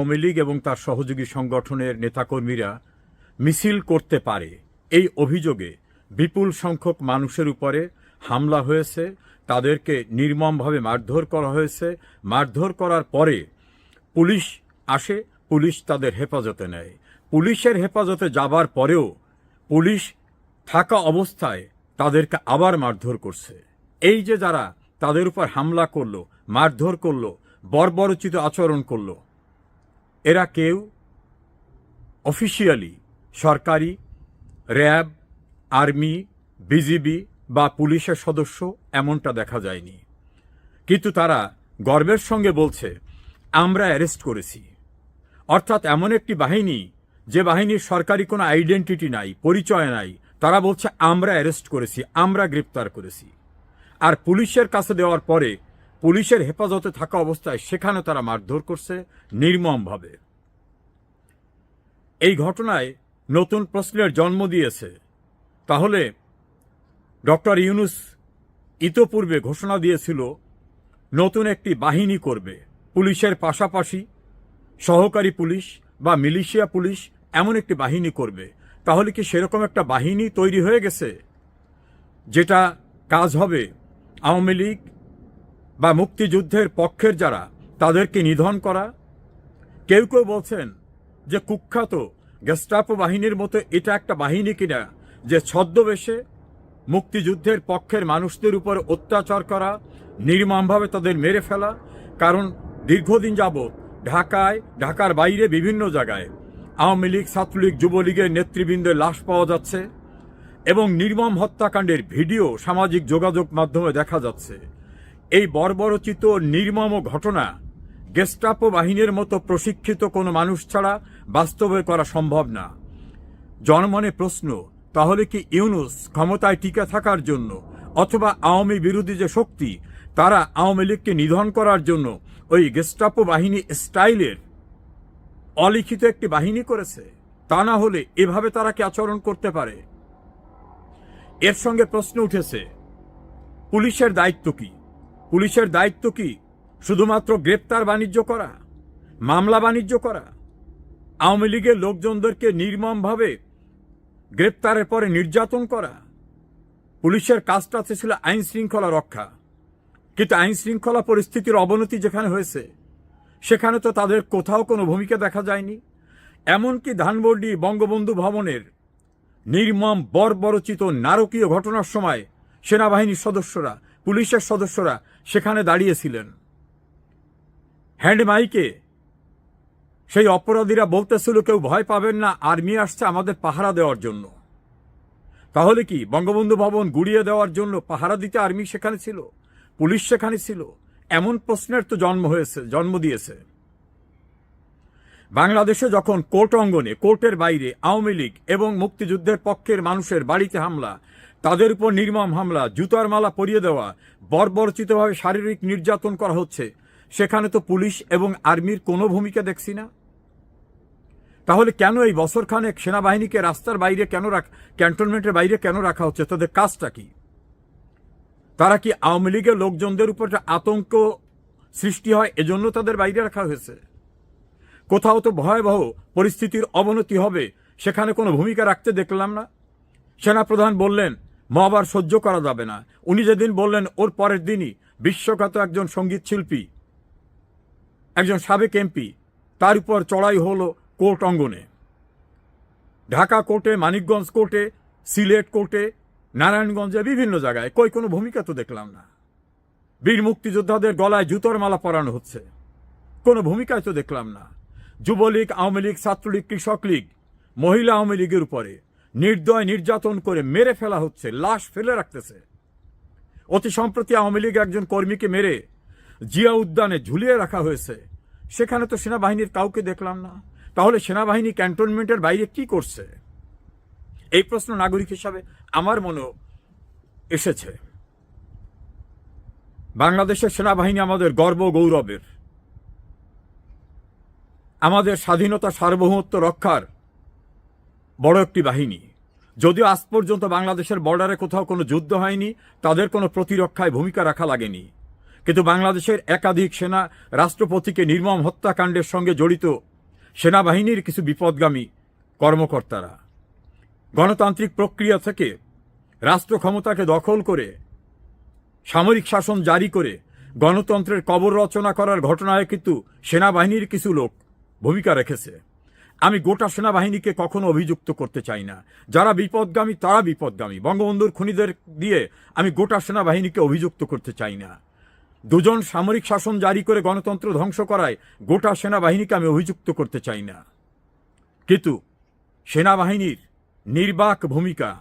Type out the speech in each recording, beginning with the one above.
আওয়ামী লীগ এবং তার সহযোগী সংগঠনের নেতাকর্মীরা মিছিল করতে পারে। এই অভিযোগে বিপুল সংখ্যক মানুষের উপরে হামলা হয়েছে। তাদেরকে নির্মমভাবে মারধর করা হয়েছে। মারধর করার পরে পুলিশ আসে, পুলিশ তাদের হেফাজতে নেয়। পুলিশের হেফাজতে যাবার পরেও পুলিশ থাকা অবস্থায় তাদেরকে আবার মারধর করছে। এই যে যারা তাদের উপর হামলা করল, মারধর করল, বর্বরচিত আচরণ করল এরা কেউ অফিসিয়ালি সরকারি, র্যাব, আর্মি, বিজিবি বা পুলিশের সদস্য এমনটা দেখা যায়নি। কিন্তু তারা গর্বের সঙ্গে বলছে, আমরা অ্যারেস্ট করেছি। অর্থাৎ এমন একটি বাহিনী, যে বাহিনীর সরকারি কোনো আইডেন্টিটি নাই, পরিচয় নাই, তারা বলছে, আমরা অ্যারেস্ট করেছি, আমরা গ্রেপ্তার করেছি। আর পুলিশের কাছে দেওয়ার পরে পুলিশের হেফাজতে থাকা অবস্থায় সেখানে তারা মারধর করছে নির্মমভাবে। এই ঘটনায় নতুন প্রশ্নের জন্ম দিয়েছে। তাহলে ডক্টর ইউনুস ইতোপূর্বে ঘোষণা দিয়েছিল, নতুন একটি বাহিনী করবে। পুলিশের পাশাপাশি সহকারী পুলিশ বা মিলিশিয়া পুলিশ এমন একটি বাহিনী করবে। তাহলে কি সেরকম একটা বাহিনী তৈরি হয়ে গেছে, যেটা কাজ হবে আওয়ামী লীগ বা মুক্তিযুদ্ধের পক্ষের যারা, তাদেরকে নিধন করা। কেউ কেউ বলছেন যে কুখ্যাত গেস্টাপো বাহিনীর মতো এটা একটা বাহিনী কিনা, যে ছদ্মবেশে মুক্তিযুদ্ধের পক্ষের মানুষদের উপর অত্যাচার করা, নির্মমভাবে তাদের মেরে ফেলা, কারণ দীর্ঘদিন যাবৎ ঢাকায়, ঢাকার বাইরে বিভিন্ন জায়গায় আওয়ামী লীগ, ছাত্রলীগ, যুবলীগের নেতৃবৃন্দের লাশ পাওয়া যাচ্ছে এবং নির্মম হত্যাকাণ্ডের ভিডিও সামাজিক যোগাযোগ মাধ্যমে দেখা যাচ্ছে। এই বর্বরচিত, নির্মম ঘটনা গেস্টাপো বাহিনীর মতো প্রশিক্ষিত কোনো মানুষ ছাড়া বাস্তবে করা সম্ভব না। জনমনে প্রশ্ন, তাহলে কি ইউনুস ক্ষমতায় টিকে থাকার জন্য অথবা আওয়ামী বিরোধী যে শক্তি, তারা আওয়ামী লীগকে নিধন করার জন্য ওই গেস্টাপো বাহিনী স্টাইলের অলিখিত একটি বাহিনী করেছে? তা না হলে এভাবে তারা কি আচরণ করতে পারে? এর সঙ্গে প্রশ্ন উঠেছে, পুলিশের দায়িত্ব কি? পুলিশের দায়িত্ব কি? শুধুমাত্র গ্রেপ্তার বাণিজ্য করা? মামলা বাণিজ্য করা? আওয়ামী লীগের লোকজনদেরকে নির্মমভাবে গ্রেপ্তারের পরে নির্যাতন করা? পুলিশের কাজটা ছিল আইন শৃঙ্খলা রক্ষা। কিন্তু আইন শৃঙ্খলা পরিস্থিতির অবনতি যেখানে হয়েছে, সেখানে তো তাদের কোথাও কোনো ভূমিকা দেখা যায়নি। এমনকি ধানবন্ডি বঙ্গবন্ধু ভবনের নির্মম বর্বরচিত নারকীয় ঘটনার সময় সেনাবাহিনীর সদস্যরা পুলিশের সদস্যরা সেখানে দাঁড়িয়েছিলেন। হ্যান্ড মাইকে সেই অপরাধীরা বলতেছিল, কেউ ভয় পাবেন না, আর্মি আসছে আমাদের পাহারা দেওয়ার জন্য। তাহলে কি বঙ্গবন্ধু ভবন গুড়িয়ে দেওয়ার জন্য পাহারা দিতে আর্মি সেখানে ছিল? পুলিশ সেখানে ছিল? এমন প্রশ্নের তো জন্ম হয়েছে, জন্ম দিয়েছে। বাংলাদেশে যখন কোর্ট অঙ্গনে, কোর্টের বাইরে আওয়ামী লীগ এবং মুক্তিযুদ্ধের পক্ষের মানুষের বাড়িতে হামলা তাদের উপর নির্মম হামলা, জুতার মালা পরিয়ে দেওয়া, বর্বরচিতভাবে শারীরিক নির্যাতন করা হচ্ছে। সেখানে তো পুলিশ এবং আর্মির কোনো ভূমিকা দেখছি না। তাহলে কেন এই বছরখানেক সেনাবাহিনীকে রাস্তার বাইরে কেন রাখ, ক্যান্টনমেন্টের বাইরে কেন রাখা হচ্ছে? তাদের কাজটা কি? তারা কি আওয়ামী লীগের লোকজনদের উপর আতঙ্ক সৃষ্টি হয়? এজন্য তাদের বাইরে রাখা হয়েছে। কোথাও তো ভয়াবহ পরিস্থিতির অবনতি হবে। সেখানে কোনো ভূমিকা রাখতে দেখলাম না। সেনাপ্রধান বললেন মহাবার সহ্য করা যাবে না। উনি যেদিন বললেন, ওর পরের দিনই। বিশ্বখ্যাত একজন সংগীত শিল্পী একজন সাবেক এমপি, তার উপর চড়াই হলো কোর্ট অঙ্গনে। ঢাকা কোর্টে, মানিকগঞ্জ কোর্টে, সিলেট কোর্টে, নারায়ণগঞ্জে, বিভিন্ন জায়গায় কই কোনো ভূমিকা তো দেখলাম না। বীর মুক্তিযোদ্ধাদের গলায় জুতোর মালা পরানো হচ্ছে। কোনো ভূমিকায় তো দেখলাম না। যুবলীগ, আওয়ামী লীগ, ছাত্রলীগ, কৃষক লীগ, মহিলা আওয়ামী লীগের উপরে। নির্দয় নির্যাতন করে মেরে ফেলা হচ্ছে, লাশ ফেলে রাখতেছে। অতি সম্প্রতি আওয়ামী লীগ একজন কর্মীকে মেরে জিয়া উদ্যানে ঝুলিয়ে রাখা হয়েছে। সেখানে তো সেনাবাহিনীর কাউকে দেখলাম না। তাহলে সেনাবাহিনী ক্যান্টনমেন্টের বাইরে কি করছে? এই প্রশ্ন নাগরিক হিসাবে আমার মনে এসেছে। বাংলাদেশের সেনাবাহিনী আমাদের গর্ব গৌরবের। আমাদের স্বাধীনতা সার্বভৌমত্ব রক্ষার বড় একটি বাহিনী। যদিও আজ পর্যন্ত বাংলাদেশের বর্ডারে কোথাও কোনো যুদ্ধ হয়নি, তাদের কোনো প্রতিরক্ষায় ভূমিকা রাখা লাগেনি। কিন্তু বাংলাদেশের একাধিক সেনা রাষ্ট্রপতিকে নির্মম হত্যাকাণ্ডের সঙ্গে জড়িত সেনাবাহিনীর কিছু বিপদগামী কর্মকর্তারা। গণতান্ত্রিক প্রক্রিয়া থেকে রাষ্ট্র ক্ষমতাকে দখল করে, সামরিক শাসন জারি করে, গণতন্ত্রের কবর রচনা করার ঘটনায় কিন্তু সেনাবাহিনীর কিছু লোক ভূমিকা রেখেছে। আমি গোটা সেনাবাহিনীকে কখনো অভিযুক্ত করতে চাই না। যারা বিপদগামী, তারা বিপদগামী। বঙ্গবন্ধুর খুনিদের দিয়ে আমি গোটা সেনাবাহিনীকে অভিযুক্ত করতে চাই না। দুজন সামরিক শাসন জারি করে গণতন্ত্র ধ্বংস করায় গোটা সেনাবাহিনীকে আমি অভিযুক্ত করতে চাই না। কিন্তু সেনাবাহিনীর নির্বাক ভূমিকা,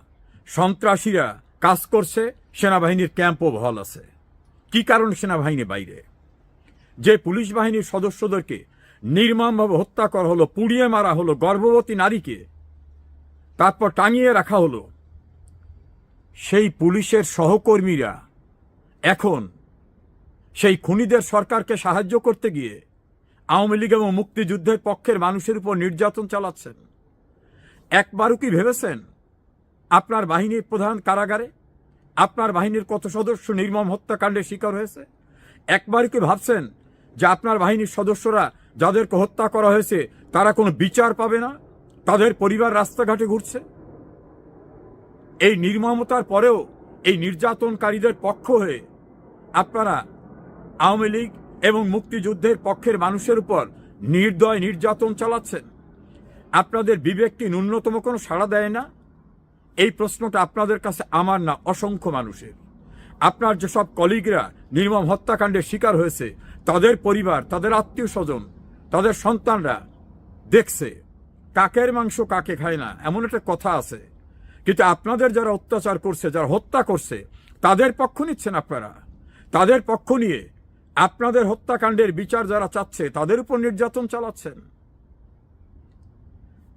সন্ত্রাসীরা কাজ করছে, সেনাবাহিনীর ক্যাম্প ও বহল আছে। কি কারণ সেনাবাহিনী বাইরে? যে পুলিশ বাহিনীর সদস্যদেরকে নির্মমভাবে হত্যা করা হলো, পুড়িয়ে মারা হলো গর্ভবতী নারীকে, তারপর টাঙিয়ে রাখা হলো। সেই পুলিশের সহকর্মীরা এখন সেই খুনিদের সরকারকে সাহায্য করতে গিয়ে আওয়ামী লীগ এবং মুক্তিযুদ্ধের পক্ষের মানুষের উপর নির্যাতন চালাচ্ছেন। একবারও কি ভেবেছেন আপনার বাহিনীর প্রধান কারাগারে? আপনার বাহিনীর কত সদস্য নির্মম হত্যাকাণ্ডের শিকার হয়েছে? একবারও কি ভাবছেন যে আপনার বাহিনীর সদস্যরা যাদেরকে হত্যা করা হয়েছে, তারা কোনো বিচার পাবে না? তাদের পরিবার রাস্তাঘাটে ঘুরছে? এই নির্মমতার পরেও এই নির্যাতনকারীদের পক্ষ হয়ে আপনারা আওয়ামী লীগ এবং মুক্তিযুদ্ধের পক্ষের মানুষের উপর নির্দয় নির্যাতন চালাচ্ছেন। আপনাদের বিবেকটি ন্যূনতম কোনো সাড়া দেয় না? এই প্রশ্নটা আপনাদের কাছে আমার না অসংখ্য মানুষের। আপনার যেসব কলিগরা নির্মম হত্যাকাণ্ডের শিকার হয়েছে, তাদের পরিবার, তাদের আত্মীয় স্বজন তাদের সন্তানরা দেখছে, কাকের মাংস কাকে খায় না, এমন একটা কথা আছে। কিন্তু আপনাদের যারা অত্যাচার করছে, যারা হত্যা করছে, তাদের পক্ষ নিচ্ছেন আপনারা। তাদের পক্ষ নিয়ে আপনাদের হত্যাকাণ্ডের বিচার যারা চাচ্ছে, তাদের উপর নির্যাতন চালাচ্ছেন।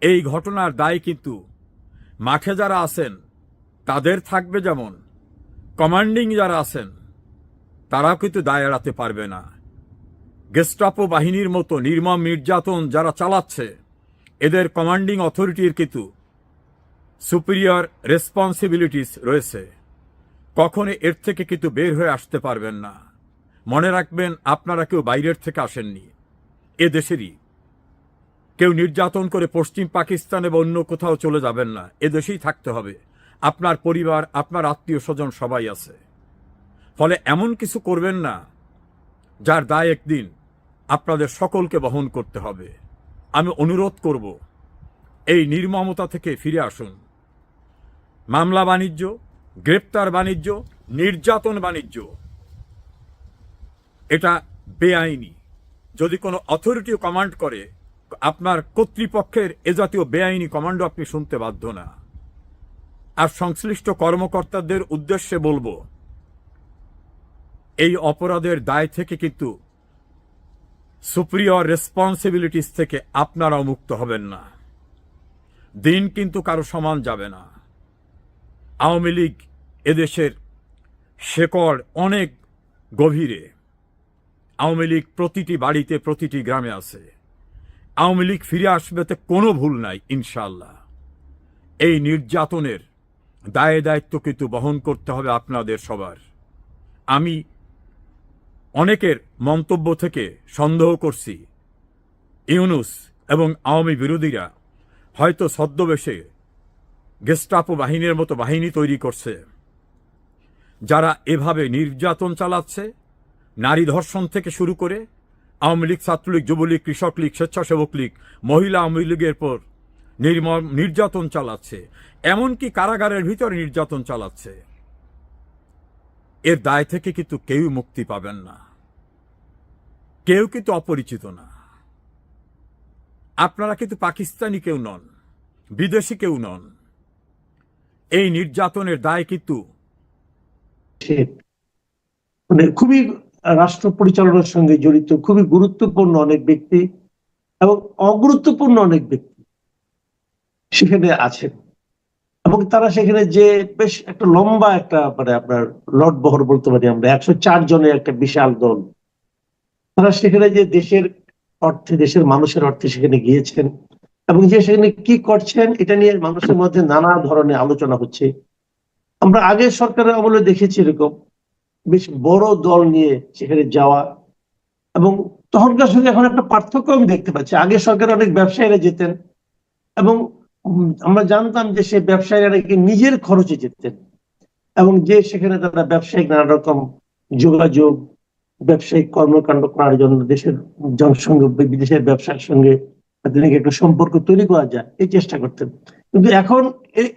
এই ঘটনার দায় কিন্তু মাঠে যারা আছেন, তাদের থাকবে যেমন, কমান্ডিং যারা আছেন, তারাও কিন্তু দায় এড়াতে পারবে না। গেস্টাপো বাহিনীর মতো নির্মম নির্যাতন যারা চালাচ্ছে, এদের কমান্ডিং অথরিটির কিন্তু সুপিরিয়র রেসপন্সিবিলিটিস রয়েছে। কখনো এর থেকে কিন্তু বের হয়ে আসতে পারবেন না। মনে রাখবেন, আপনারা কেউ বাইরের থেকে আসেননি। এ দেশেরই। কেউ নির্যাতন করে পশ্চিম পাকিস্তানে বা অন্য কোথাও চলে যাবেন না। এ দেশেই থাকতে হবে। আপনার পরিবার, আপনার আত্মীয় স্বজন সবাই আছে। ফলে এমন কিছু করবেন না, যার দায় একদিন আপনাদের সকলকে বহন করতে হবে। আমি অনুরোধ করব, এই নির্মমতা থেকে ফিরে আসুন। মামলা বাণিজ্য, গ্রেপ্তার বাণিজ্য, নির্যাতন বাণিজ্য, এটা বেআইনি। যদি কোনো অথরিটি কমান্ড করে, আপনার কর্তৃপক্ষের এ জাতীয় বেআইনি কমান্ডো আপনি শুনতে বাধ্য না। আর সংশ্লিষ্ট কর্মকর্তাদের উদ্দেশ্যে বলব, এই অপরাধের দায় থেকে কিন্তু সুপ্রিয়র রেসপন্সিবিলিটিস থেকে আপনারাও মুক্ত হবেন না। দিন কিন্তু কারও সমান যাবে না। আওয়ামী লীগ এদেশের শেকড় অনেক গভীরে। আওয়ামী লীগ প্রতিটি বাড়িতে, প্রতিটি গ্রামে আছে। আওয়ামী লীগ ফিরে আসবেতে কোনো ভুল নাই ইনশাল্লাহ এই নির্যাতনের দায়ে দায়িত্ব কিন্তু বহন করতে হবে আপনাদের সবার। আমি অনেকের মন্তব্য থেকে সন্দেহ করছি। ইউনুস এবং আওয়ামী বিরোধীরা হয়তো ছদ্মবেশে গেস্টাপো বাহিনীর মতো বাহিনী তৈরি করছে। যারা এভাবে নির্যাতন চালাচ্ছে, নারী ধর্ষণ থেকে শুরু করে আওয়ামী লীগ, ছাত্রলীগ, যুবলীগ, কৃষক লীগ, স্বেচ্ছাসেবক লীগ, মহিলা আওয়ামী লীগের পর নির্মম নির্যাতন চালাচ্ছে। এমনকি কারাগারের ভিতরে নির্যাতন চালাচ্ছে। এর দায় থেকে কিন্তু কেউ মুক্তি পাবেন না। কেউ কিন্তু অপরিচিত না। আপনারা কিন্তু পাকিস্তানি কেউ নন, বিদেশি কেউ নন। এই নির্যাতনের দায় কিন্তু মানে খুবই রাষ্ট্র পরিচালনার সঙ্গে জড়িত, খুবই গুরুত্বপূর্ণ অনেক ব্যক্তি এবং অগুরুত্বপূর্ণ অনেক ব্যক্তি সেখানে আছেন। এবং তারা সেখানে যে বেশ একটা লম্বা একটা মানে আপনার লট বহর বলতে পারি আমরা, একশো চার জনের একটা বিশাল দল। তারা সেখানে যে দেশের অর্থে, দেশের মানুষের অর্থে সেখানে গিয়েছেন এবং যে সেখানে কি করছেন, এটা নিয়ে মানুষের মধ্যে নানা ধরনের আলোচনা হচ্ছে। আমরা আগের সরকারের আমলে দেখেছি এরকম বেশ বড় দল নিয়ে সেখানে যাওয়া এবং তখনকার সঙ্গে এখন একটা পার্থক্য আমি দেখতে পাচ্ছি। আগে সরকার অনেক ব্যবসায়ীরা যেতেন এবং আমরা জানতাম যে সে ব্যবসায়ীরা নাকি নিজের খরচে যেতেন এবং যে সেখানে তারা ব্যবসায়িক নানা রকম যোগাযোগ, ব্যবসায়িক কর্মকাণ্ড করার জন্য দেশের জনসংখ্য বিদেশের ব্যবসার সঙ্গে একটা সম্পর্ক তৈরি করা যায়, এই চেষ্টা করতেন। কিন্তু এখন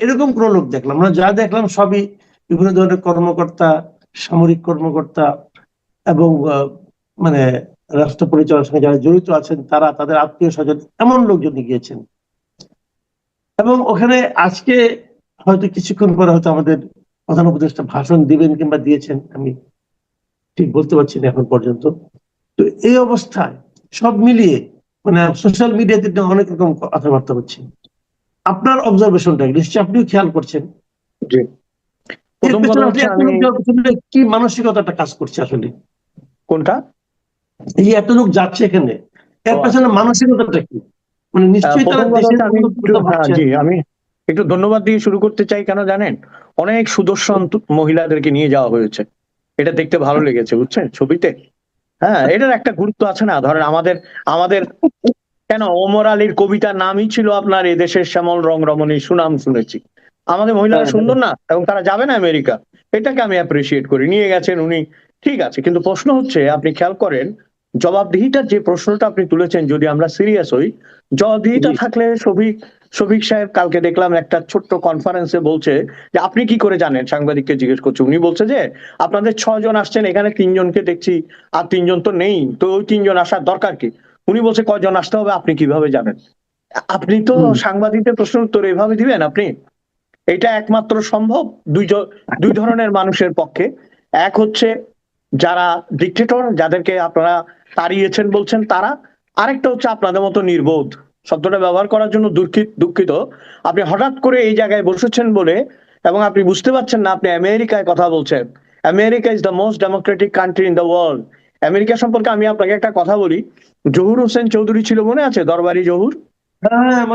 এরকম কোনো লোক দেখলাম আমরা যা দেখলাম সবই বিভিন্ন ধরনের কর্মকর্তা, সামরিক কর্মকর্তা এবং মানে রাষ্ট্র পরিচালনার সঙ্গে যারা জড়িত আছেন, তারা, তাদের আত্মীয় স্বজন এমন লোকজন গিয়েছেন। এবং ওখানে আজকে হয়তো কিছুক্ষণ পরে হয়তো আমাদের প্রধান উপদেষ্টা ভাষণ দিবেন কিংবা দিয়েছেন আমি ঠিক বলতে পারছি না এখন পর্যন্ত। তো এই অবস্থায় সব মিলিয়ে মানে সোশ্যাল মিডিয়াতে তো অনেক রকম কথাবার্তা হচ্ছে। আপনার অবজারভেশনটা নিশ্চয়ই আপনিও খেয়াল করছেন? কি মানসিকতাটা কাজ করছে আসলে? কোনটা? এই এত লোক যাচ্ছে এখানে এর পেছনে মানসিকতাটা কি? মানে নিশ্চয়ই তারা দেশের হ্যাঁ। জি আমি একটু ধন্যবাদ দিয়ে শুরু করতে চাই কেন জানেন? অনেক সুদর্শন মহিলাদেরকে নিয়ে যাওয়া হয়েছে। এটা দেখতে ভালো লেগেছে বুঝছেন ছবিতে? হ্যাঁ এটার একটা গুরুত্ব আছে না? ধরেন আমাদের আমাদের কেন ওমর আলীর কবিতার নামই ছিল আপনার এদেশের শ্যামল রং রমণী সুনাম শুনেছি। আমাদের মহিলারা হ্যাঁ, সুন্দর না? এবং তারা যাবে না আমেরিকা? এটাকে আমি অ্যাপ্রিসিয়েট করি। নিয়ে গেছেন উনি ঠিক আছে কিন্তু প্রশ্ন হচ্ছে আপনি খেয়াল করেন জবাবদিহিতার যে প্রশ্নটা আপনি তুলেছেন যদি আমরা সিরিয়াস হই জবাবদিহিতা জি। থাকলে শফিক শফিক সাহেব কালকে দেখলাম একটা ছোট্ট কনফারেন্সে বলছে যে আপনি কি করে জানেন? সাংবাদিককে জিজ্ঞেস করছে। উনি বলছে যে আপনাদের ছজন আসছেন এখানে তিনজনকে দেখছি আর তিনজন তো নেই। তো ওই তিনজন আসার দরকার কি? উনি বলছে কয়জন আসতে হবে আপনি কীভাবে জানেন? আপনি তো সাংবাদিকদের প্রশ্ন উত্তর এভাবে দিবেন আপনি? এটা একমাত্র সম্ভব দুই জ- দুই ধরনের মানুষের পক্ষে। এক হচ্ছে যারা ডিক্টেটর যাদেরকে আপনারা তাড়িয়েছেন বলছেন তারা। আরেকটা হচ্ছে আপনাদের মতো নির্বোধ। শব্দটা ব্যবহার করার জন্য দুঃখিত দুঃখিত। আপনি হঠাৎ করে এই জায়গায় বসেছেন বলে এবং আপনি বুঝতে পারছেন না আপনি আমেরিকায় কথা বলছেন। America is the most democratic country in the world America সম্পর্কে আমি আপনাকে একটা কথা বলি। জহুর হোসেন চৌধুরী ছিল মনে আছে দরবারি জহুর? হ্যাঁ হ্যাঁ,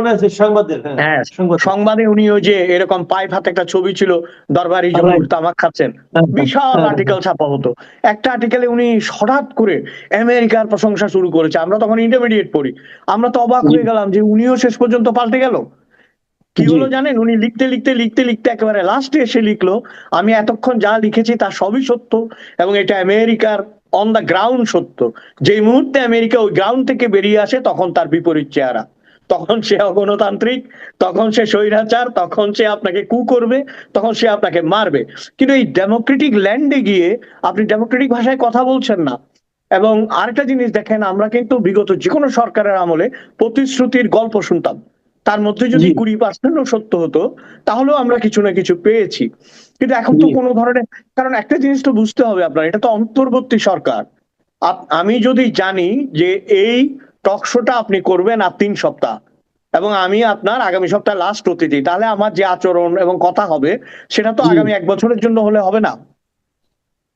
হ্যাঁ সংবাদ। উনি ওই যে এরকম পাইপ হাতে একটা ছবি ছিল দরবারি জহুর তামাক খাচ্ছেন বিশাল আর্টিকেল ছাপা হতো। একটা আর্টিকেলে উনি হঠাৎ করে আমেরিকার প্রশংসা শুরু করেছে। আমরা তখন ইন্টারমিডিয়েট পড়ি। আমরা তো অবাক হয়ে গেলাম যে উনিও শেষ পর্যন্ত পাল্টে গেল। কি হলো জানেন? উনি লিখতে লিখতে লিখতে লিখতে একেবারে লাস্টে এসে লিখলো আমি এতক্ষণ যা লিখেছি তা সবই সত্য এবং এটা আমেরিকার অন দা গ্রাউন্ড সত্য। যেই মুহূর্তে আমেরিকা ওই গ্রাউন্ড থেকে বেরিয়ে আসে তখন তার বিপরীত চেহারা। তখন সে অগণতান্ত্রিক তখন সে স্বৈরাচার তখন সে আপনাকে কু করবে তখন সে আপনাকে মারবে। কিন্তু এই ডেমোক্রেটিক ল্যান্ডে গিয়ে আপনি ডেমোক্রেটিক ভাষায় কথা বলছেন না। এবং আরেকটা জিনিস দেখেন আমরা কিন্তু বিগত যে কোনো সরকারের আমলে প্রতিশ্রুতির গল্প শুনতাম। তার মধ্যে যদি। কুড়ি পার্সেন্টও সত্য হতো তাহলেও আমরা কিছু না কিছু পেয়েছি। কিন্তু এখন তো কোনো ধরনের কারণ একটা জিনিস তো বুঝতে হবে আপনার এটা তো অন্তর্বর্তী সরকার। আমি যদি জানি যে এই টক শোটা আপনি করবেন আর তিন সপ্তাহ। এবং আমি আপনার আগামী সপ্তাহে লাস্ট অতিথি। তাহলে আমার যে আচরণ এবং কথা হবে সেটা তো আগামী এক বছরের জন্য হলে হবে না।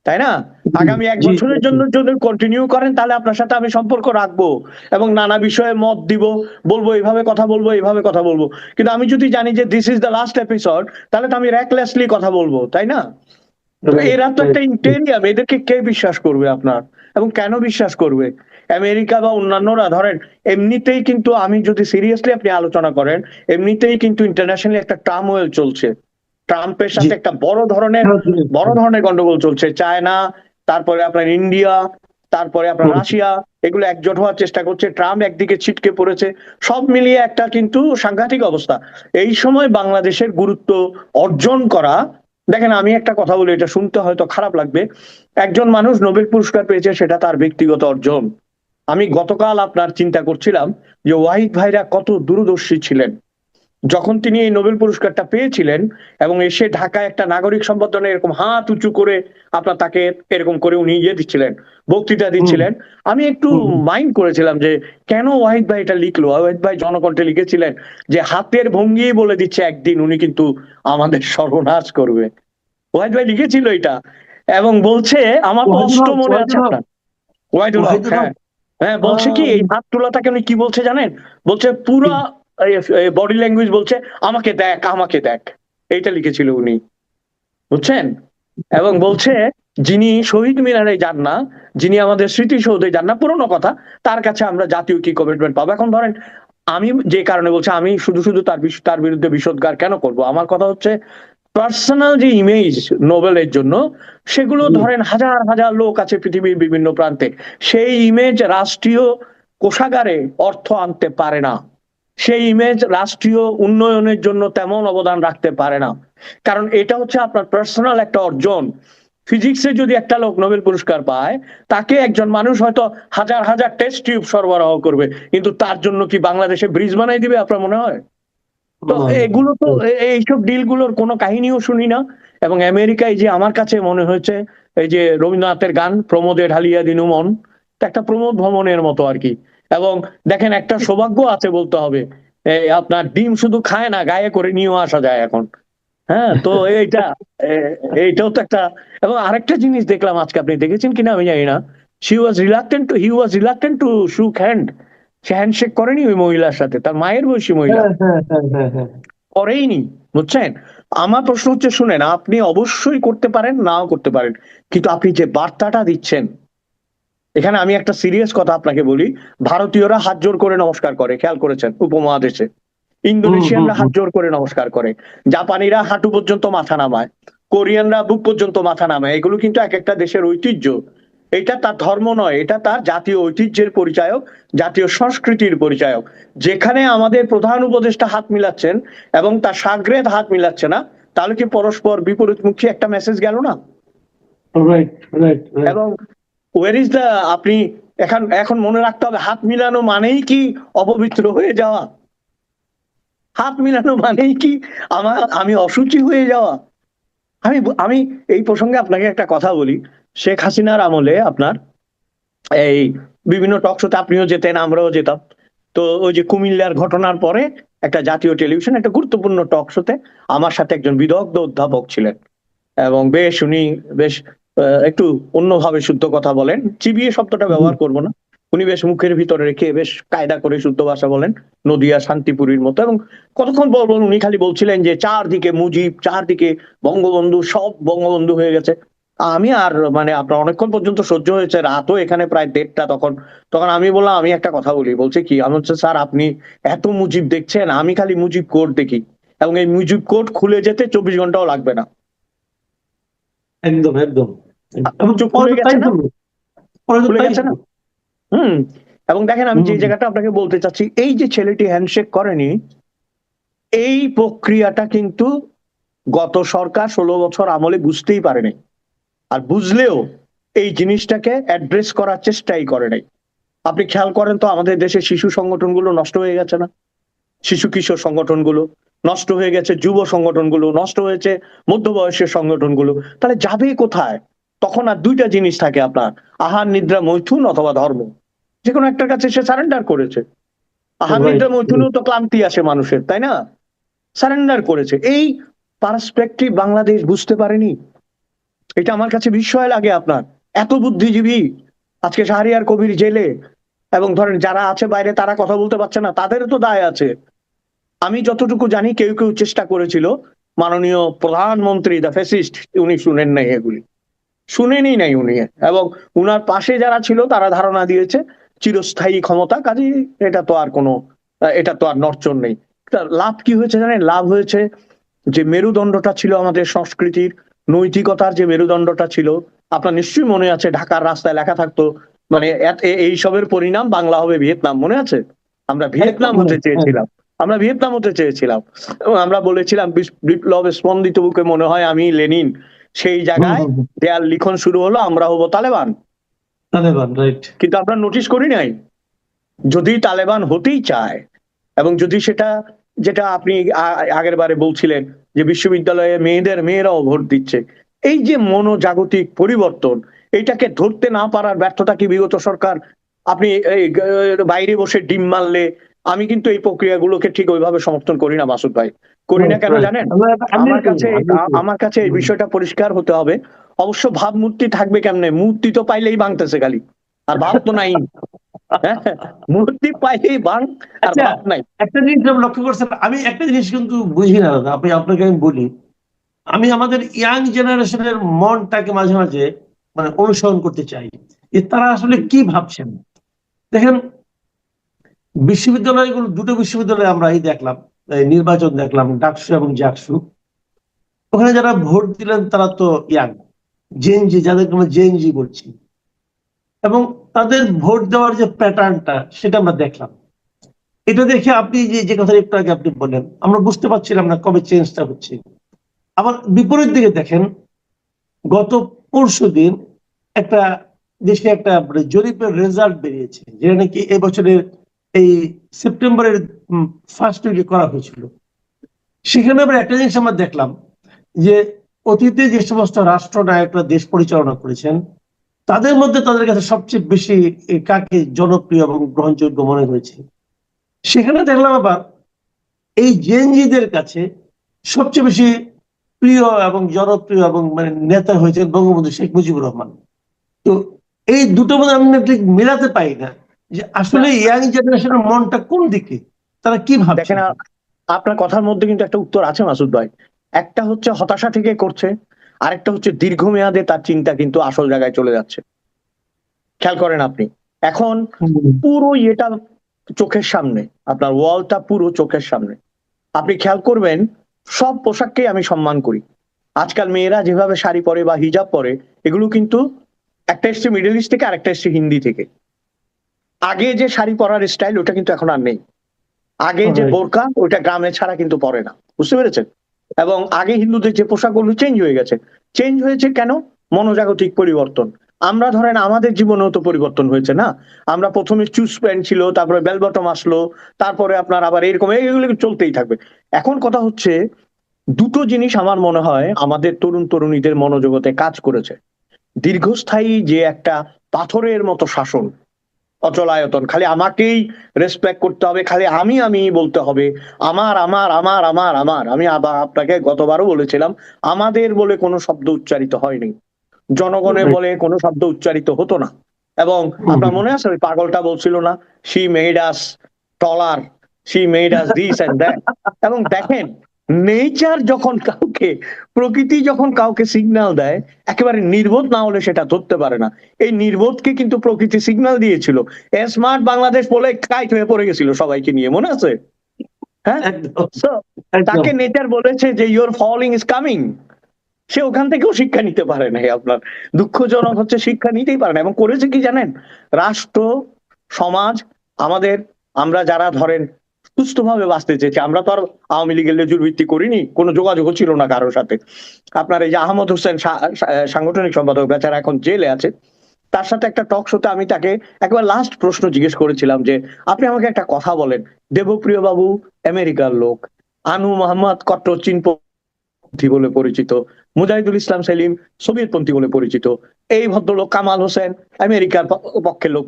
তাই না? আগামী এক বছরের জন্য যদি কন্টিনিউ করেন তাহলে আপনার সাথে আমি সম্পর্ক রাখব এবং নানা বিষয়ে মত দিব। বলব এইভাবে কথা বলব এইভাবে কথা বলব। কিন্তু আমি যদি জানি যে this is the last episode তাহলে তো আমি র্যাকলেসলি কথা বলব তাই না? এরা তো একটা ইন্টেরিয়াম এদেরকে কে বিশ্বাস করবে আপনার? এবং কেন বিশ্বাস করবে? আমেরিকা বা অন্যান্যরা ধরেন এমনিতেই কিন্তু আমি যদি সিরিয়াসলি আপনি আলোচনা করেন এমনিতেই কিন্তু ইন্টারন্যাশনালি একটা টার্মওয়েল চলছে। ট্রাম্পের সাথে একটা বড় ধরনের বড় ধরনের গন্ডগোল চলছে। চায়না তারপরে আপনার ইন্ডিয়া তারপরে আপনার রাশিয়া এগুলো একজোট হওয়ার চেষ্টা করছে। ট্রাম্প একদিকে ছিটকে পড়েছে। সব মিলিয়ে একটা কিন্তু সাংঘাতিক অবস্থা। এই সময় বাংলাদেশের গুরুত্ব অর্জন করা দেখেন আমি একটা কথা বলি এটা শুনতে হয়তো খারাপ লাগবে। একজন মানুষ নোবেল পুরস্কার পেয়েছে সেটা তার ব্যক্তিগত অর্জন। আমি গতকাল আপনার চিন্তা করছিলাম যে ওয়াহিদ ভাইরা কত দূরদর্শী ছিলেন। যখন তিনি এই নোবেল পুরস্কারটা পেয়েছিলেন এবং এসে ঢাকায় একটা নাগরিক সম্বর্ধনে এরকম হাত উঁচু করে আপনার তাকে এরকম করে উনি ইয়ে দিচ্ছিলেন বক্তৃতা দিচ্ছিলেন। আমি একটু মাইন্ড করেছিলাম যে কেন ওয়াহিদ ভাই এটা লিখলো? ওয়াহিদ ভাই জনকণ্ঠে লিখেছিলেন যে হাতের ভঙ্গি বলে দিচ্ছে একদিন উনি কিন্তু আমাদের সর্বনাশ করবে। ওয়াহিদ ভাই লিখেছিল এটা এবং বলছে আমার অষ্ট মনে আছে আপনার। ওয়াহিদুল ওয়াহিদুল হক। হ্যাঁ। হ্যাঁ বলছে কি, এই হাত তোলাটাকে উনি কি বলছে জানেন? বলছে পুরো বডি ল্যাঙ্গুয়েজ বলছে, আমাকে দেখ আমাকে দেখ। এইটা লিখেছিল উনি। বুঝছেন? এবং বলছে, যিনি শহীদ মিনারে যান না, যিনি আমাদের স্মৃতিসৌধে যান না, পুরোনো কথা, তার কাছে আমরা জাতীয় কি কমিটমেন্ট পাবো? এখন ধরেন, আমি যে কারণে বলছি, আমি শুধু শুধু তার তার বিরুদ্ধে বিষোদ্গার কেন করব? আমার কথা হচ্ছে পার্সোনাল যে ইমেজ নোবেলের জন্য সেগুলো ধরেন হাজার হাজার লোক আছে পৃথিবীর বিভিন্ন প্রান্তে। সেই ইমেজ রাষ্ট্রীয় কোষাগারে অর্থ আনতে পারে না। সেই ইমেজ রাষ্ট্রীয় উন্নয়নের জন্য তেমন অবদান রাখতে পারে না। কারণ এটা হচ্ছে আপনার পার্সোনাল একটা অর্জন। ফিজিক্সে যদি একটা লোক নোবেল পুরস্কার পায় তাকে একজন মানুষ হয়তো হাজার হাজার টেস্ট টিউব সরবরাহ করবে। কিন্তু তার জন্য কি বাংলাদেশে ব্রিজ বানাই দিবে আপনার মনে হয়? তো এগুলো তো এইসব ডিলগুলোর কোনো কাহিনীও শুনি না। এবং আমেরিকায় যে আমার কাছে মনে হয়েছে এই যে রবীন্দ্রনাথের গান প্রমোদে ঢালিয়া দিনু মন একটা প্রমোদ ভ্রমণের মতো আর কি। এবং দেখেন একটা সৌভাগ্য আছে বলতে হবে। আপনার ডিম শুধু খায় না গায়ে করে নিয়েও আসা যায় এখন। হ্যাঁ তো এইটা এইটাও তো একটা এবং আরেকটা জিনিস দেখলাম আজকে আপনি দেখেছেন কিনা আমি জানি না। She was reluctant to he was reluctant to shook hand say handshake করেনি ওই মহিলার সাথে তার মায়ের বয়সী মহিলা। হ্যাঁ হ্যাঁ হ্যাঁ করেইনি বুঝছেন? আমার প্রশ্ন হচ্ছে শুনেন আপনি অবশ্যই করতে পারেন নাও করতে পারেন। কিন্তু আপনি যে বার্তাটা দিচ্ছেন এখানে আমি একটা সিরিয়াস কথা আপনাকে বলি। ভারতীয়রা হাত জোর করে নমস্কার করে খেয়াল করেছেন উপমহাদেশে। ইন্দোনেশিয়ানরা। হাত জোর করে নমস্কার করে। জাপানিরা হাঁটু পর্যন্ত মাথা নামায়। কোরিয়ানরা বুক পর্যন্ত মাথা নামায়। এগুলো কিন্তু এক একটা দেশের ঐতিহ্য। এটা তার ধর্ম নয় এটা তার জাতীয় ঐতিহ্যের পরিচায়ক জাতীয় সংস্কৃতির পরিচায়ক। যেখানে আমাদের প্রধান উপদেষ্টা হাত মিলাচ্ছেন এবং তার সাগরেদ হাত মিলাচ্ছে না তাহলে কি পরস্পর বিপরীতমুখী একটা মেসেজ গেল না? রাইট রাইট এবং ওয়ার ইজ দা আপনি এখন এখন মনে রাখতে হবে হাত মিলানো মানেই কি অপবিত্র হয়ে যাওয়া? হাত মিলানো মানেই কি আমার আমি অসুচি হয়ে যাওয়া? আমি আমি এই প্রসঙ্গে আপনাকে একটা কথা বলি। শেখ হাসিনার আমলে আপনার এই বিভিন্ন টক শোতে আপনিও যেতেন আমরাও যেতাম। তো ওই যে কুমিল্লার ঘটনার পরে একটা জাতীয় টেলিভিশন একটা গুরুত্বপূর্ণ টক শোতে আমার সাথে একজন বিদগ্ধ অধ্যাপক ছিলেন। এবং বেশ উনি বেশ একটু অন্যভাবে শুদ্ধ কথা বলেন। চিবিয়ে শব্দটা ব্যবহার করব না। উনি বেশ মুখের ভিতরে রেখে বেশ কায়দা করে শুদ্ধ ভাষা বলেন। নদিয়া শান্তিপুরীর মতো। এবং কতক্ষণ বলবেন উনি খালি বলছিলেন যে চারদিকে মুজিব চারদিকে বঙ্গবন্ধু সব বঙ্গবন্ধু হয়ে গেছে। আমি আর মানে আপনার অনেকক্ষণ পর্যন্ত সহ্য হয়েছে। রাতও এখানে প্রায় দেড়টা তখন। তখন আমি বললাম আমি একটা কথা বলি। বলছে কি? আমি হচ্ছে স্যার আপনি এত মুজিব দেখছেন? আমি খালি মুজিব কোড দেখি। এবং এই মুজিব কোড খুলে যেতে চব্বিশ ঘন্টাও লাগবে না। একদম একদম। হুম। এবং দেখেন আমি যে জায়গাটা আপনাকে বলতে চাচ্ছি এই যে ছেলেটি হ্যান্ডশেক করেনি এই প্রক্রিয়াটা কিন্তু গত সরকার ষোলো বছর আমলে বুঝতেই পারেনি। আর বুঝলেও এই জিনিসটাকে অ্যাড্রেস করার চেষ্টাই করে নাই। আপনি খেয়াল করেন তো আমাদের দেশে শিশু সংগঠনগুলো নষ্ট হয়ে গেছে না? শিশু কিশোর সংগঠনগুলো নষ্ট হয়ে গেছে যুব সংগঠনগুলো নষ্ট হয়েছে মধ্যবয়সের সংগঠনগুলো। তাহলে যাবে কোথায়? তখন আর দুইটা জিনিস থাকে আপনার আহার নিদ্রা মৈথুন অথবা ধর্ম। যে কোনো একটার কাছে সে সারেন্ডার করেছে। আহার নিদ্রা মৈথুনেও তো ক্লান্তি আসে মানুষের তাই না? সারেন্ডার করেছে। এই পার্সপেক্টিভ বাংলাদেশ বুঝতে পারেনি? এটা আমার কাছে বিস্ময় লাগে আপনার। এত বুদ্ধিজীবী, আজকে শাহরিয়ার কবির জেলে, এবং ধরেন যারা আছে বাইরে, তারা কথা বলতে পারছে না, তাদেরও তো দায় আছে। আমি যতটুকু জানি, কেউ কেউ চেষ্টা করেছিল, মাননীয় প্রধানমন্ত্রী দ্য ফেসিস্ট উনি শুনেন নাই এগুলি। শুনেনি নাই উনি, এবং উনার পাশে যারা ছিল, তারা ধারণা দিয়েছে, চিরস্থায়ী ক্ষমতা, কাজে এটা তো আর কোনো, এটা তো আর নড়চড় নেই। লাভ কি হয়েছে জানেন? লাভ হয়েছে যে মেরুদণ্ডটা ছিল আমাদের সংস্কৃতির নৈতিকতার যে মেরুদণ্ডটা ছিল আপনার নিশ্চয়ই মনে আছে ঢাকার রাস্তায় লেখা থাকতো মানে এইসবের পরিণাম বাংলা হবে ভিয়েতনাম মনে আছে? আমরা ভিয়েতনাম হতে। চেয়েছিলাম। আমরা ভিয়েতনাম হতে চেয়েছিলাম। এবং আমরা বলেছিলাম বিপ্লবে স্পন্দিত বুকে মনে হয় আমি লেনিন। সেই জায়গায়। দেয়াল লিখন শুরু হলো আমরা হব তালেবান। তালেবান রাইট কিন্তু আমরা নোটিশ করি নাই। যদি তালেবান হতেই চায় এবং যদি সেটা যেটা আপনি আগের বারে বলছিলেন যে বিশ্ববিদ্যালয়ে মেয়েদের মেয়েরাও ভোট দিচ্ছে। এই যে মনোজাগতিক পরিবর্তন এটাকে ধরতে না পারার ব্যর্থতা কি বিগত সরকার? আপনি এই বাইরে বসে ডিম মারলে আমি কিন্তু এই প্রক্রিয়াগুলোকে ঠিক ওইভাবে সমর্থন করি না মাসুদ ভাই। করি না কেন জানেন? আমার কাছে আমার কাছে এই বিষয়টা পরিষ্কার হতে হবে। অবশ্য ভাবমূর্তি থাকবে কেমনে? মূর্তি তো পাইলেই ভাঙতেছে খালি। আর ভাব তো নাই। মূর্তি পাইলেই আর আচ্ছা। ভাব নাই। একটা জিনিস লক্ষ্য করছেন আমি একটা জিনিস কিন্তু বুঝি না দাদা আপনি আপনাকে আমি বলি। আমি আমাদের ইয়াং জেনারেশনের মনটাকে মাঝে মাঝে মানে অনুসরণ করতে চাই যে তারা আসলে কি ভাবছেন। দেখেন বিশ্ববিদ্যালয়গুলো দুটো বিশ্ববিদ্যালয়ে আমরা এই দেখলাম নির্বাচন দেখলাম ডাকসু এবং জাকসু। ওখানে যারা ভোট দিলেন তারা তো ইয়াং জেএনজি যাদেরকে আমরা জেএনজি বলছি। এবং তাদের ভোট দেওয়ার যে প্যাটার্নটা, সেটা আমরা দেখলাম। এটা দেখে আপনি যে যে কথা একটু আগে আপনি বললেন, আমরা বুঝতে পারছিলাম না কবে চেঞ্জটা হচ্ছে। আবার বিপরীত দিকে দেখেন, গত পরশু দিন একটা দেশে একটা মানে জরিপের রেজাল্ট বেরিয়েছে, যেটা নাকি এবছরের এই সেপ্টেম্বরের ফার্স্ট উইকে করা হয়েছিল। সেখানে আমরা একটা জিনিস আমরা দেখলাম, যে অতীতে যে সমস্ত রাষ্ট্রনায়করা দেশ পরিচালনা করেছেন তাদের মধ্যে তাদের কাছে সবচেয়ে বেশি কাকে জনপ্রিয় এবং গ্রহণযোগ্য মনে হয়েছে? সেখানে দেখলাম আবার এই জেএনজিদের কাছে সবচেয়ে বেশি প্রিয় এবং জনপ্রিয় এবং মানে নেতা হয়েছেন বঙ্গবন্ধু শেখ মুজিবুর রহমান। তো এই দুটো মধ্যে আমি ঠিক মেলাতে পাই না যে আসলে ইয়াং জেনারেশনের মনটা কোন দিকে? তারা কি ভাবছে? দেখেন আপনার কথার মধ্যে কিন্তু একটা উত্তর আছে মাসুদ ভাই। একটা হচ্ছে হতাশা থেকে করছে আরেকটা হচ্ছে দীর্ঘমেয়াদে তার চিন্তা কিন্তু আসল জায়গায় চলে যাচ্ছে। খেয়াল করেন আপনি। এখন পুরো ইয়েটা চোখের সামনে আপনার ওয়ালটা পুরো চোখের সামনে। আপনি খেয়াল করবেন সব পোশাককেই আমি সম্মান করি। আজকাল মেয়েরা যেভাবে শাড়ি পরে বা হিজাব পরে এগুলো কিন্তু একটা এসছে মিডল ইস্ট থেকে আরেকটা এসছে হিন্দি থেকে। আগে যে শাড়ি পরার স্টাইল ওটা কিন্তু এখন আর নেই। আগে যে. বোরকা ওটা গ্রামে ছাড়া কিন্তু পরে না। বুঝতে পেরেছেন? এবং আগে হিন্দুদের যে পোশাকগুলো চেঞ্জ হয়ে গেছে। চেঞ্জ হয়েছে কেন? মনোজাগতিক পরিবর্তন। আমরা ধরেন আমাদের জীবনেও তো পরিবর্তন হয়েছে না? আমরা প্রথমে চুজ প্যান্ট ছিল, তারপরে বেলবটম আসলো, তারপরে আপনার আবার এরকম, এইগুলো চলতেই থাকবে। এখন কথা হচ্ছে, দুটো জিনিস আমার মনে হয় আমাদের তরুণ তরুণীদের মনোজগতে কাজ করেছে। দীর্ঘস্থায়ী যে একটা পাথরের মতো শাসন অচলায়তন। খালি আমাকেই রেসপেক্ট করতে হবে খালি আমি আমি বলতে হবে। আমার আমার আমার আমার আমার। আমি আবার আপনাকে গতবারও বলেছিলাম আমাদের বলে কোনো শব্দ উচ্চারিত হয়নি। জনগণের বলে কোনো শব্দ উচ্চারিত হতো না। এবং আপনার মনে আছে ওই পাগলটা বলছিল না she made us taller she made us this and that এবং দেখেন নেচার যখন কাউকে প্রকৃতি যখন কাউকে সিগন্যাল দেয় একেবারে নির্বোধ না হলে সেটা ধরতে পারে না। এই নির্বোধকে কিন্তু প্রকৃতি সিগন্যাল দিয়েছিল। স্মার্ট বাংলাদেশ বলে কাইট হয়ে পড়ে গেছিল সবাইকে নিয়ে মনে আছে? হ্যাঁ। তাকে নেচার বলেছে যে ইউর ফলিং ইজ কামিং সে ওখান থেকেও শিক্ষা নিতে পারে নাই আপনার। দুঃখজনক হচ্ছে শিক্ষা নিতেই পারে না। এবং করেছে কি জানেন? রাষ্ট্র সমাজ আমাদের আমরা যারা ধরেন সুস্থভাবে বাঁচতে চেয়েছি। আমরা তো আর আওয়ামী লীগের লেজুর ভিত্তি করিনি, কোনো যোগাযোগও ছিল না কারোর সাথে। আপনার এই যে আহমদ হোসেন সাংগঠনিক সম্পাদক, বেচারা এখন জেলে আছে। তার সাথে একটা টক শোতে আমি তাকে একবার লাস্ট প্রশ্ন জিজ্ঞেস করেছিলাম যে, আপনি আমাকে একটা কথা বলেন। দেবপ্রিয় বাবু আমেরিকার লোক, আনু মোহাম্মদ কট্টর চীনপন্থী বলে পরিচিত, মুজাহিদুল ইসলাম সেলিম সোভিয়েতপন্থী বলে পরিচিত, এই ভদ্রলোক কামাল হোসেন আমেরিকার পক্ষের লোক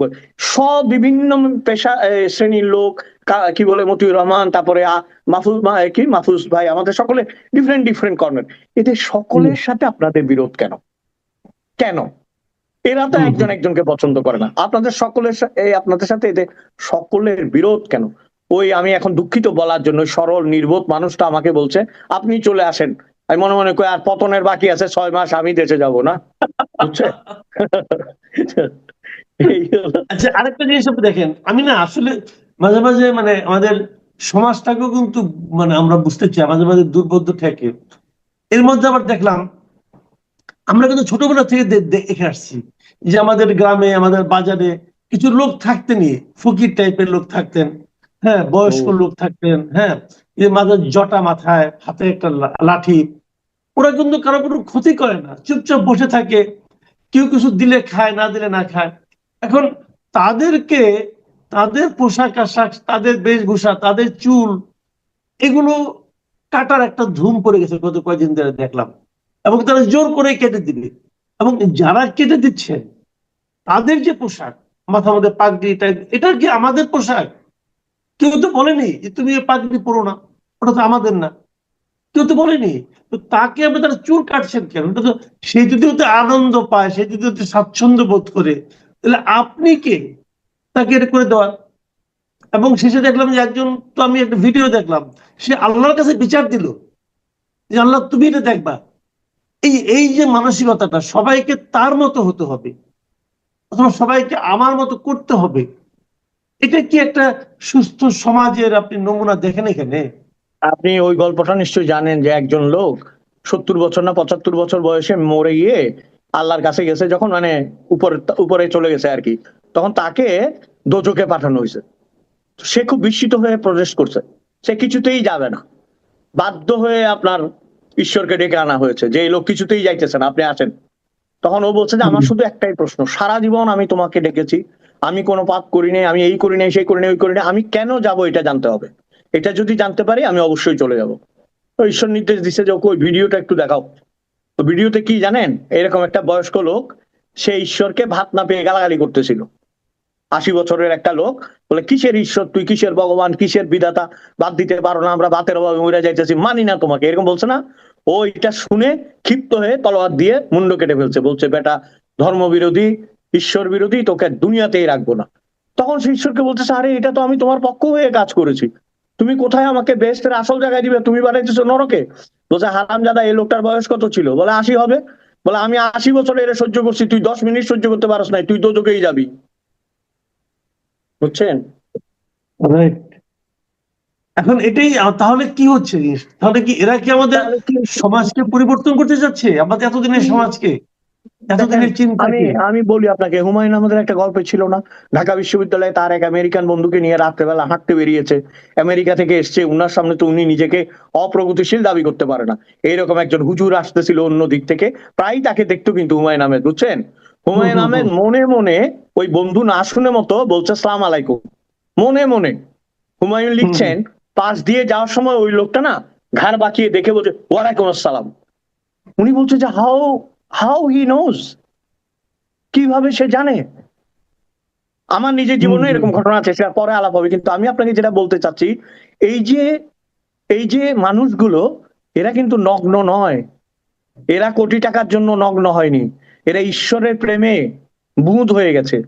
সব বিভিন্ন পেশা শ্রেণির লোক কা- বলে মতিউর রহমান তারপরে মাহফুজ কি মাহফুজ ভাই আমাদের সকলে ডিফারেন্ট ডিফারেন্ট কর্নার এদের সকলের সাথে আপনাদের বিরোধ কেন? কেন? এরা তো একজন একজনকে পছন্দ করে না। আপনাদের সকলের এই আপনাদের সাথে এদের সকলের বিরোধ কেন? ওই আমি এখন দুঃখিত বলার জন্য সরল নির্বোধ মানুষটা আমাকে বলছে আপনি চলে আসেন। আমি মনে মনে করি আর পতনের বাকি আছে ছয় মাস আমি দেশে যাব না? আচ্ছা আরেকটা জিনিস দেখেন আমি না আসলে মাঝে মাঝে মানে আমাদের সমাজটাকেও কিন্তু মানে আমরা বুঝতে চাই মাঝে মাঝে দুর্বোধ্য থেকে। এর মধ্যে আবার দেখলাম আমরা কিন্তু ছোটবেলা থেকে দেখে আসছি। যে আমাদের গ্রামে আমাদের বাজারে কিছু লোক থাকতেনই ফকির টাইপের লোক থাকতেন হ্যাঁ বয়স্ক লোক থাকতেন হ্যাঁ। এই মাথায় জটা মাথায় হাতে একটা লাঠি ওরা কিন্তু কারও কোনো ক্ষতি করে না। চুপচাপ বসে থাকে কেউ কিছু দিলে খায় না দিলে না খায়। এখন তাদেরকে তাদের পোশাক আশাক, তাদের বেশভূষা, তাদের চুল, এগুলো কাটার একটা ধুম পড়ে গেছে গত কয়েকদিন ধরে দেখলাম। এবং তারা জোর করে কেটে দিবে। এবং যারা কেটে দিচ্ছেন তাদের যে পোশাক, মাথা মধ্যে পাগড়ি, এটা কি আমাদের পোশাক? কেউ তো বলেনি যে তুমি পাগড়ি পরো না, ওটা তো আমাদের না। কেউ তো বলেনি। তো তাকে আপনি তারা চুল কাটছেন কেন? ওটা তো, সে যদি ওতে আনন্দ পায়, সে যদি ওতে স্বাচ্ছন্দ্য বোধ করে, তাহলে আপনি কে? তাকে এটা করে দেওয়ার। এবং শেষে দেখলাম যে একজন, তো আমি একটা ভিডিও দেখলাম। সে আল্লাহর কাছে বিচার দিল। যে আল্লাহ, তুমি এটা দেখবা। এই এই যে মানসিকতাটা সবাইকে তার মতো হতে হবে। অথবা সবাইকে আমার মতো করতে হবে। এটা কি একটা সুস্থ সমাজের আপনি নমুনা দেখেন এখানে? আপনি ওই গল্পটা নিশ্চয়ই জানেন যে একজন লোক সত্তর বছর না পঁচাত্তর বছর বয়সে মরে গিয়ে আল্লাহর কাছে গেছে যখন মানে উপরে উপরে চলে গেছে আর কি তখন তাকে দোজকে পাঠানো হয়েছে। সে খুব বিস্মিত হয়ে প্রবেশ করছে। সে কিছুতেই যাবে না। বাধ্য হয়ে আপনার ঈশ্বরকে ডেকে আনা হয়েছে যে এই লোক কিছুতেই যাইতেছে না আপনি আসেন তখন ও বলছে যে আমার শুধু একটাই প্রশ্ন সারা জীবন আমি তোমাকে ডেকেছি আমি কোনো পাপ করি নাই আমি এই করি নাই সেই করি নাই ওই করি নাই আমি কেন যাব এটা জানতে হবে? এটা যদি জানতে পারি আমি অবশ্যই চলে যাব। তো ঈশ্বর নির্দেশ দিছে যে ওকে ওই ভিডিওটা একটু দেখাও। তো ভিডিওতে কি জানেন? এরকম একটা বয়স্ক লোক, সে ঈশ্বরকে ভাত না পেয়ে গালাগালি করতেছিল। আশি বছরের একটা লোক বলে, কিসের ঈশ্বর তুই? কিসের ভগবান? কিসের বিধাতা? বাদ দিতে পারো না আমরা, ভাতের অভাবে মরে যাইতেছি, মানি না তোমাকে। এরকম বলছে না? ও এটা শুনে ক্ষিপ্ত হয়ে তলোয়ার দিয়ে মুন্ড কেটে ফেলছে। বলছে, বেটা, ধর্ম বিরোধী, ঈশ্বর বিরোধী, তোকে দুনিয়াতেই রাখব না। তখন সে ঈশ্বরকে বলতেছে, আরে, এটা তো আমি তোমার পক্ষ হয়ে কাজ করেছি। তুমি কোথায় আমাকে বেস্টের আসল জায়গায় দিবে? তুমি বানাইতেছো নরকে? বলছে হারাম জাদা এই লোকটার বয়স কত ছিল? বলে আশি হবে। বলে আমি আশি বছর এর সহ্য করছি তুই দশ মিনিট সহ্য করতে পারস নাই তুই তো তোকেই যাবি। বুঝছেন? এখন এটাই তাহলে কি হচ্ছে? তাহলে কি এরা কি আমাদের সমাজকে পরিবর্তন করতে যাচ্ছে? আমাদের এতদিনের সমাজকে? আমি আমি বলি আপনাকে হুমায়ুন আমাদের একটা গল্প ছিল না? ঢাকা বিশ্ববিদ্যালয়ে তার এক আমেরিকান বন্ধুকে নিয়ে রাত্রেবেলা হাঁটতে বেরিয়েছে। আমেরিকা থেকে এসছে উনার সামনে তো উনি নিজেকে অপ্রগতিশীল দাবি করতে পারে না। এইরকম একজন হুজুর আসতেছিল অন্য দিক থেকে প্রায় তাকে দেখতো কিন্তু হুমায়ুন আহমেদ বুঝছেন? হুমায়ুন হুম, হুম, আহমেদ মনে মনে ওই বন্ধু না শুনে মতো বলছে সালাম আলাইকুম। মনে মনে হুমায়ুন লিখছেন পাশ দিয়ে যাওয়ার সময় ওই লোকটা না ঘাড় বাঁকিয়ে দেখে বলছে ওয়ালাইকুম আসসালাম। উনি বলছে যে হাউ হাউ হি নোজ কীভাবে সে জানে? আমার নিজের জীবনে এরকম ঘটনা আছে সেটা পরে আলাপ হবে। কিন্তু আমি আপনাকে যেটা বলতে চাচ্ছি এই যে এই যে মানুষগুলো এরা কিন্তু নগ্ন নয়। এরা কোটি টাকার জন্য নগ্ন হয়নি। এরা ঈশ্বরের প্রেমে বুঁদ হয়ে গেছে।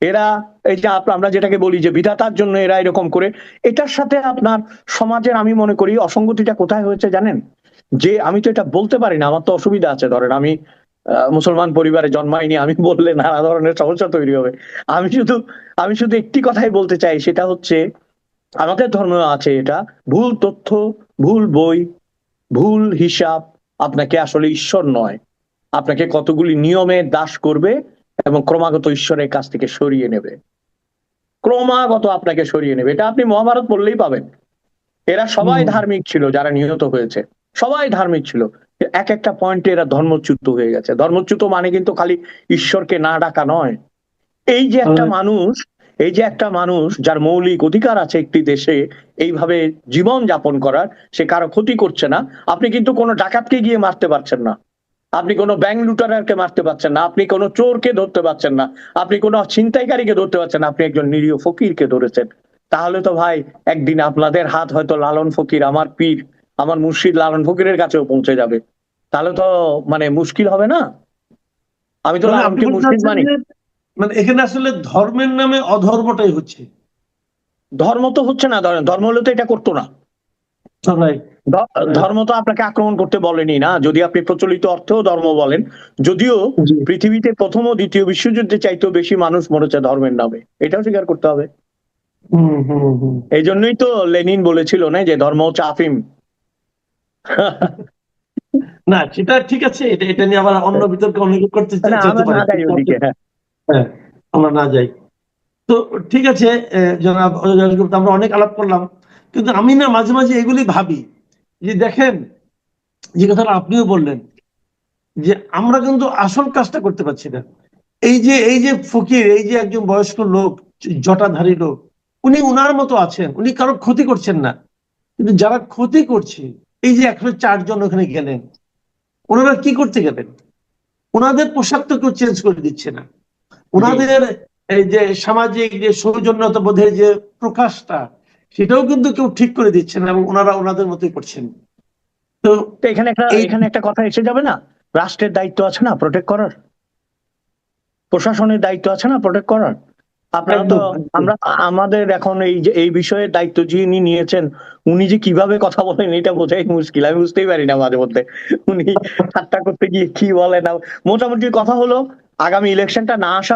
এরা এই যে আমরা যেটাকে বলি যে বিধাতার জন্য এরা এরকম করে এটার সাথে আপনার সমাজের আমি মনে করি অসঙ্গতিটা কোথায় হয়েছে জানেন? যে আমি তো এটা বলতে পারি না আমার তো অসুবিধা আছে ধরেন আমি মুসলমান পরিবারে জন্মাইনি আমি বললে নানা ধরনের সমস্যা তৈরি হবে। আমি শুধু আমি শুধু একটি কথাই বলতে চাই সেটা হচ্ছে আমাদের ধর্ম আছে এটা ভুল তথ্য ভুল বই ভুল হিসাব আপনাকে আসলে ঈশ্বর নয়। আপনাকে কতগুলি নিয়মে দাস করবে এবং ক্রমাগত ঈশ্বরের কাছ থেকে সরিয়ে নেবে। ক্রমাগত আপনাকে সরিয়ে নেবে। এটা আপনি মহাভারত পড়লেই পাবেন। এরা সবাই ধার্মিক ছিল যারা নিহত হয়েছে। সবাই ধার্মিক ছিল। এক একটা পয়েন্টে এরা ধর্মচ্যুত হয়ে গেছে। ধর্মচ্যুত মানে কিন্তু খালি ঈশ্বরকে না ডাকা নয়। এই যে একটা। মানুষ এই যে একটা মানুষ যার মৌলিক অধিকার আছে একটি দেশে এইভাবে জীবন যাপন করার সে কারও ক্ষতি করছে না। আপনি কিন্তু কোনো ডাকাতকে গিয়ে মারতে পারছেন না। আপনি কোনো ব্যাংক লুটারারকে মারতে পারছেন না। আপনি কোনো চোরকে ধরতে পারছেন না। আপনি কোনো ছিনতাইকারীকে ধরতে পারছেন না। আপনি একজন নিরীহ ফকিরকে ধরেছেন। তাহলে তো ভাই একদিন আপনাদের হাত হয়তো লালন ফকির আমার পীর। আমার মুর্শিদ লালন ফকিরের কাছেও পৌঁছে যাবে। তাহলে তো মানে মুশকিল হবে না? আমি তো মানে লালনকে মুর্শিদ মানি। মানে এখানে আসলে ধর্মের নামে অধর্মটাই হচ্ছে। ধর্ম তো হচ্ছে না ধরেন ধর্ম হলে তো এটা করতো না। ধর্ম তো আপনাকে আক্রমণ করতে বলেনি না? যদি আপনি প্রচলিত অর্থেও ধর্ম বলেন যদিও পৃথিবীতে প্রথম ও দ্বিতীয় বিশ্বযুদ্ধে চাইতেও বেশি মানুষ মরেছে ধর্মের নামে। এটাও স্বীকার করতে হবে। এই জন্যই তো লেনিন বলেছিল না যে ধর্ম হচ্ছে আফিম। না সেটা ঠিক আছে এটা এটা নিয়ে আবার অন্য বিতর্কে অনেকে করতে না, আমরা না যাই হ্যাঁ হ্যাঁ, আমরা না যাই। তো ঠিক আছে জনাব গুপ্ত আমরা অনেক আলাপ করলাম কিন্তু আমি না মাঝে মাঝে এগুলি ভাবি যে দেখেন যে কথাটা আপনিও বললেন যে আমরা কিন্তু আসল কাজটা করতে পারছি না। এই যে এই যে ফকির এই যে একজন বয়স্ক লোক জটাধারী লোক উনি উনার মতো আছেন উনি কারও ক্ষতি করছেন না। কিন্তু যারা ক্ষতি করছে এই যে একশো চারজন ওখানে গেলেন ওনারা কি করতে গেলেন? ওনাদের পোশাক তো কেউ চেঞ্জ করে দিচ্ছে না। ওনাদের এই যে সামাজিক যে সৌজন্যতা বোধের যে প্রকাশটা সেটাও কিন্তু কেউ ঠিক করে দিচ্ছে না এবং ওনারা ওনাদের মতোই করছেন। তো এখানে একটা এখানে একটা কথা এসে যাবে না? রাষ্ট্রের দায়িত্ব আছে না প্রোটেক্ট করার? প্রশাসনের দায়িত্ব আছে না প্রোটেক্ট করার? আপনারা তো। আমরা আমাদের এখন এই যে এই বিষয়ে দায়িত্ব যিনি নিয়েছেন উনি যে কীভাবে কথা বলেন এটা বোঝাই মুশকিল। আমি বুঝতেই পারি না মাঝে মধ্যে। উনি ঠাট্টা করতে গিয়ে কি বলেন। না মোটামুটি কথা হলো আগামী ইলেকশনটা না আসা